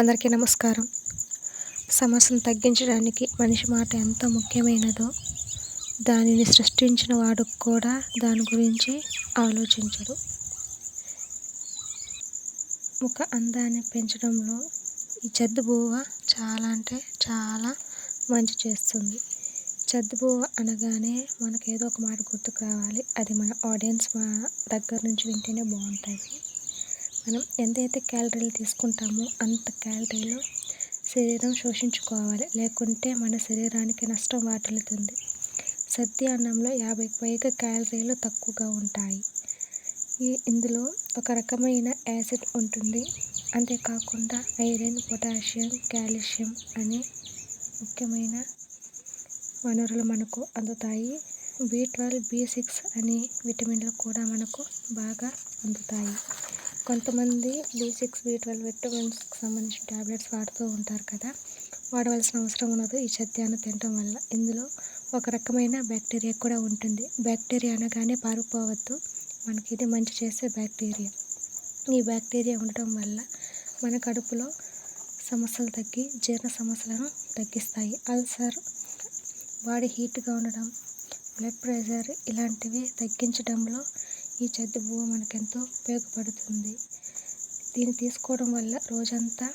అందరికీ నమస్కారం. సమస్యను తగ్గించడానికి మనిషి మాట ఎంత ముఖ్యమైనదో దానిని సృష్టించిన వాడు కూడా దాని గురించి ఆలోచించడు. ముఖ అందాన్ని పెంచడంలో ఈ చెద్దబువ్వ చాలా అంటే చాలా మంచి చేస్తుంది. చెద్దబువ్వ అనగానే మనకేదో ఏదో ఒక మాట గుర్తుకు రావాలి. అది మన ఆడియన్స్ మా దగ్గర నుంచి వింటేనే బాగుంటుంది. మనం ఎంతైతే క్యాలరీలు తీసుకుంటామో అంత క్యాలరీలు శరీరం శోషించుకోవాలి. లేకుంటే మన శరీరానికి నష్టం వాటిల్లుతుంది. సద్య అన్నంలో యాభైకి పైగా క్యాలరీలు తక్కువగా ఉంటాయి. ఈ ఇందులో ఒక రకమైన యాసిడ్ ఉంటుంది. అంతేకాకుండా ఐరన్ పొటాషియం కాల్షియం అనే ముఖ్యమైన వనరులు మనకు అందుతాయి. బి ట్వెల్వ్ బి సిక్స్ అనే విటమిన్లు కూడా మనకు బాగా అందుతాయి. కొంతమంది బి సిక్స్ బి ట్వెల్వ్ విటమిన్స్కి సంబంధించిన ట్యాబ్లెట్స్ వాడుతూ ఉంటారు కదా. వాడవలసిన అవసరం ఉండదు ఈ సత్యాన్ని తినటం వల్ల. ఇందులో ఒక రకమైన బ్యాక్టీరియా కూడా ఉంటుంది. బ్యాక్టీరియా అనగానే పారిపోవద్దు. మనకి ఇది మంచి చేసే బ్యాక్టీరియా. ఈ బ్యాక్టీరియా ఉండటం వల్ల మన కడుపులో సమస్యలు తగ్గి జీర్ణ సమస్యలను తగ్గిస్తాయి. అల్సర్ బాడీ హీట్గా ఉండడం బ్లడ్ ప్రెషర్ ఇలాంటివి తగ్గించడంలో ఈ చెద్దు పువ్వు మనకెంతో ఉపయోగపడుతుంది. దీన్ని తీసుకోవడం వల్ల రోజంతా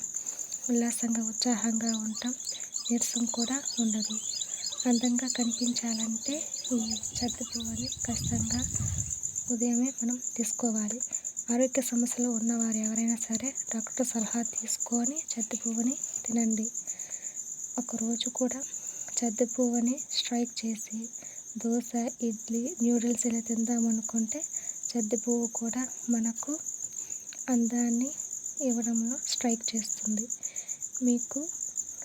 ఉల్లాసంగా ఉత్సాహంగా ఉంటాం. నీరసం కూడా ఉండదు. అందంగా కనిపించాలంటే ఈ చెద్దు పువ్వుని ఖచ్చితంగా ఉదయమే మనం తీసుకోవాలి. ఆరోగ్య సమస్యలు ఉన్నవారు ఎవరైనా సరే డాక్టర్ సలహా తీసుకొని చెద్దు పువ్వుని తినండి. ఒకరోజు కూడా చెద్దు పువ్వుని స్ట్రైక్ చేసి దోశ ఇడ్లీ న్యూడిల్స్ ఇలా తిందామనుకుంటే చెద్దు పువ్వు కూడా మనకు అందాన్ని ఇవ్వడంలో స్ట్రైక్ చేస్తుంది. మీకు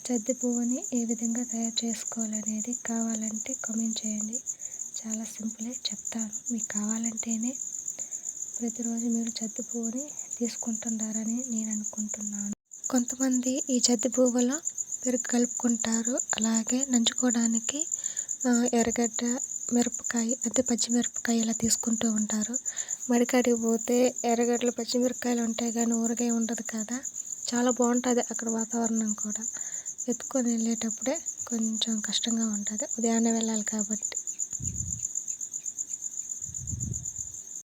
చెద్దు పువ్వుని ఏ విధంగా తయారు చేసుకోవాలనేది కావాలంటే కామెంట్ చేయండి. చాలా సింపులే చెప్తాను. మీకు కావాలంటేనే ప్రతిరోజు మీరు చెద్దు పువ్వుని తీసుకుంటున్నారని నేను అనుకుంటున్నాను. కొంతమంది ఈ చెద్దు పువ్వులో పెరుగు కలుపుకుంటారు. అలాగే నంచుకోవడానికి ఎర్రగడ్డ మిరపకాయ అదే పచ్చిమిరపకాయ ఇలా తీసుకుంటూ ఉంటారు. మడికాడికి పోతే ఎర్రగడ్డలు పచ్చిమిరపకాయలు ఉంటాయి కానీ ఊరగాయ ఉండదు కదా. చాలా బాగుంటుంది అక్కడ వాతావరణం కూడా. ఎత్తుకొని వెళ్ళేటప్పుడే కొంచెం కష్టంగా ఉంటుంది. ఉదయాన్నే వెళ్ళాలి కాబట్టి.